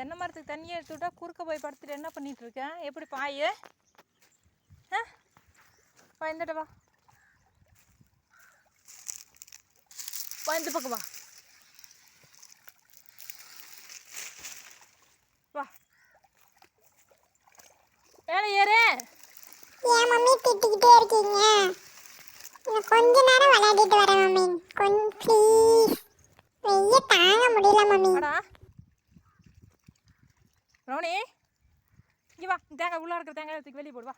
தென்னை மரத்துக்கு தண்ணியை எடுத்து விட்டா குறுக்க போய் படுத்துட்டு என்ன பண்ணிட்டு இருக்கேன் எப்படி பாய்? ஆ? வா இந்தட்ட வா. இந்த பக்கம் வா. வா. மேலே ஏறு. ஏன் மம்மி திட்டிக்கிட்டே இருக்கீங்க? கொஞ்ச நேரம் விளையாடிட்டு வரேன் மம்மி. கொஞ்சம் ப்ளீஸ் வெய்ய தாங்க முடியல மம்மி. ரோனி இங்கே வா. தேங்காய் உள்ளே இருக்கிற தேங்காய் தூக்கி வெளியே போடு வா.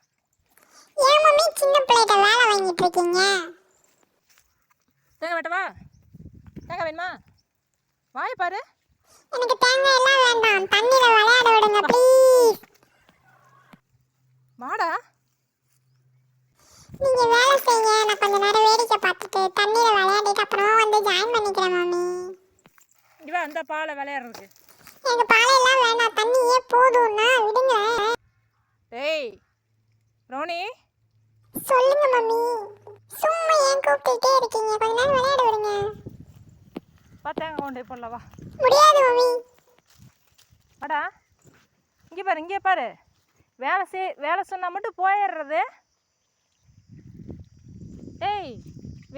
ஏன் மம்மி சின்ன பிள்ளைகிட்ட வேலை வாங்கிட்டு இருக்கீங்க? தேங்காய் வெட்டவா தேங்காய் வேணுமா? வாய் பாரு. எனக்கு தேங்காய் எல்லாம் வேண்டாம். தண்ணியில விளையாட விடுங்க ப்ளீஸ் வாடா. நீங்க வேலை செய்யுங்க. நான் கொஞ்ச நேரம் வேடிக்கை பார்த்துட்டு தண்ணியில விளையாடிட்டு அப்புறமா வந்து ஜாயின் பண்ணிக்கிறேன் மம்மி. இங்கே வா இந்த பாலை விளையாடுறதுக்கு. எனக்கு பாலையெல்லாம் வேண்டாம் தண்ணியே போதும்னா விடுங்க. டேய் ரோனி. சொல்லுங்க மம்மி. சும்மா ஏன் கூப்பிட்டுட்டே இருக்கீங்க? கொஞ்ச நேரம் விளையாட விடுங்க. தேங்காய் கொண்டு போய் போடலாம் வா. முடியாது மம்மி. வாடா. இங்கே பாரு இங்கே பாரு. வேலை செய் வேலை சொன்னால் மட்டும் போயிடுறது. ஏய்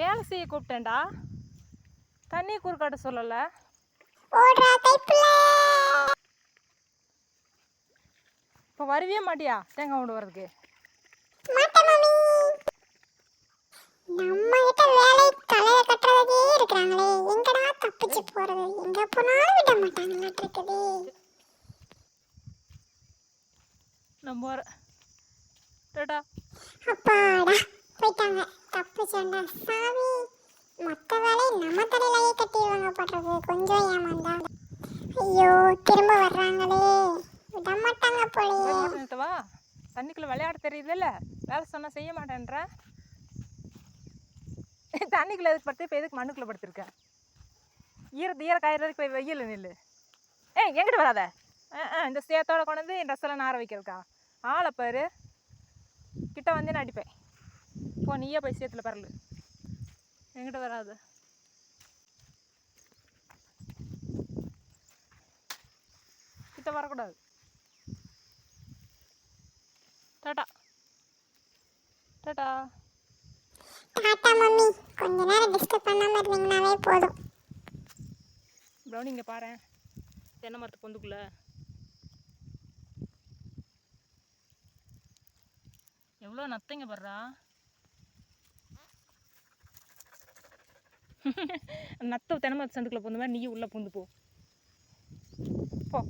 வேலை செய்ய கூப்பிட்டேன்டா. தண்ணி குறுக்காட்ட சொல்லலை. ஓடுறா கைப்புள்ள இப்போ வருவியே மாட்டியா தேங்காய் கொண்டு வரதுக்கு நம்ம கிட்ட வேலை தலைய கட்டுறதுக்கே இருக்கிறாங்களே. எங்கடா தப்பிச்சு போறது? எங்க போனாலும் விட மாட்டாங்களாட்டு இருக்குது நம்ம வர டேட்டா அப்பாடா போயிட்டாங்க. தப்பிச்சோண்டா சாமி மொத்த வேலை நம்ம தலையிலேயே கட்டிடுவாங்க போடுறது கொஞ்சம் ஏமாந்தா. ஐயோ திரும்ப வர்றாங்களே விட மாட்டாங்க போலயே போய் நிறுத்தவா தண்ணிக்குள்ளே விளையாட தெரியுதுல்ல வேலை சொன்னால் செய்ய மாட்டேன்ற. தண்ணிக்குள்ளே எதுக்கு படுத்து இப்போ எதுக்கு மண்ணுக்குள்ளே படுத்துருக்கேன் ஈர ஈர காயிற வரைக்கும் போய் வெயில் நில்லு. ஏய் எங்கிட்ட வராத? ஆ ஆ இந்த சேத்தோட கொண்டு வந்து என் ட்ரெஸ்ஸெல்லாம் நார வைக்கிறதுக்கா? ஆளை பாரு. கிட்ட வந்து நான் அடிப்பேன். போ நீயே போய் சேத்துல பரலு. எங்கிட்ட வராத? கிட்ட வரக்கூடாது. Tata tata tata mummy. கொஞ்ச நேரம் டிஸ்டர்ப் பண்ணாம இருந்தீங்கன்னாவே போதும். ப்ரௌனி இங்கே பாரு. தென்னை மரத்து பொந்துக்குள்ள. எவ்வளோ நத்தைங்க படுறா நத்த தென்னை மரத்து சந்துக்குள்ள பூந்த மாதிரி நீயும் உள்ளே பூந்து போ. போ.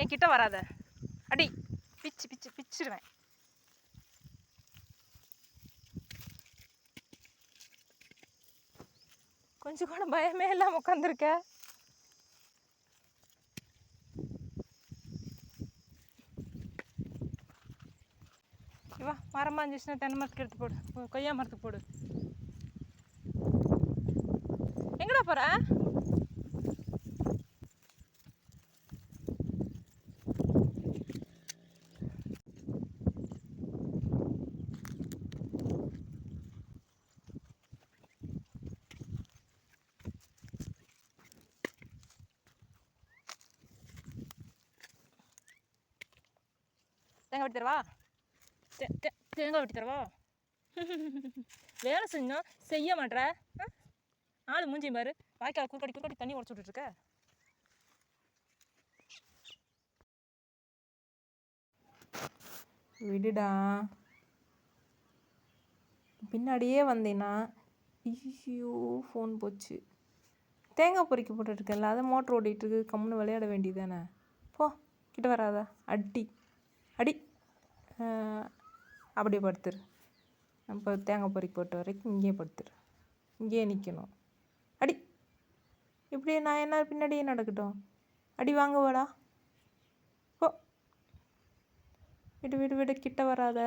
என் கிட்ட வராத. அடி பிச்சு பிச்சு பிச்சிடுவேன். கொஞ்சம் கூட பயமே இல்லாமல் உட்காந்துருக்க வா மரமாக இருந்துச்சுன்னா தென்னை மரத்துக்கு எடுத்து போடு. கொய்யா மரத்துக்கு போடு. எங்கடா போகிற தேங்காய் வெட்டி தரவா? தே- தேங்காய் வெட்டி தரவா? வேலை செஞ்சோம் செய்ய மாட்ற? ஆள் மூஞ்சி பாரு. வாய்க்கால் குறுக்கடி குறுக்கடி தண்ணி உடச்சு விட்டுருக்க விடுடா. பின்னாடியே வந்தேன்னா ஐயோ ஃபோன் போச்சு. தேங்காய் பொறிக்க போட்டுட்ருக்கேன்ல அதை மோட்ரு ஓடிட்டுருக்கு கம்முன்னு விளையாட வேண்டியதானே போ கிட்ட வராதா. அடி. அடி. அப்படியே படுத்துரு. இப்போ தேங்காய் பொறுக்கி போட்ட வரைக்கும் இங்கேயே படுத்துரு. இங்கேயே நிற்கணும் அடி இப்படியே நான் என்ன பின்னாடியே நடக்கட்டும். அடி வாங்க வாடா போ. விடு விடு விடு கிட்ட வராத.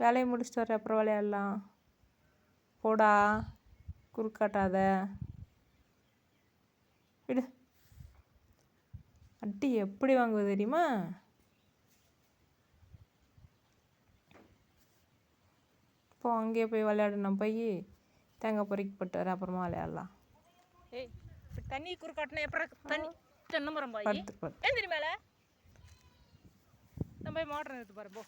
வேலையை முடிச்சுட்டு வர அப்புறம் விளையாடலாம். போடா. குறுக்காட்டாத விடு. அடி எப்படி வாங்குவது தெரியுமா? போ அங்கேயே போய் விளையாடணும். போய் தேங்காய் பொறுக்கி போட்டு வர அப்புறமா விளையாடலாம். ஏய் தண்ணி குறுக்காட்டினா எப்பறம் தண்ணி தென்னை மரம் பாய்? தெரியுமால நம்ம போய் மோட்டர் நிறுத்து பாரு போ.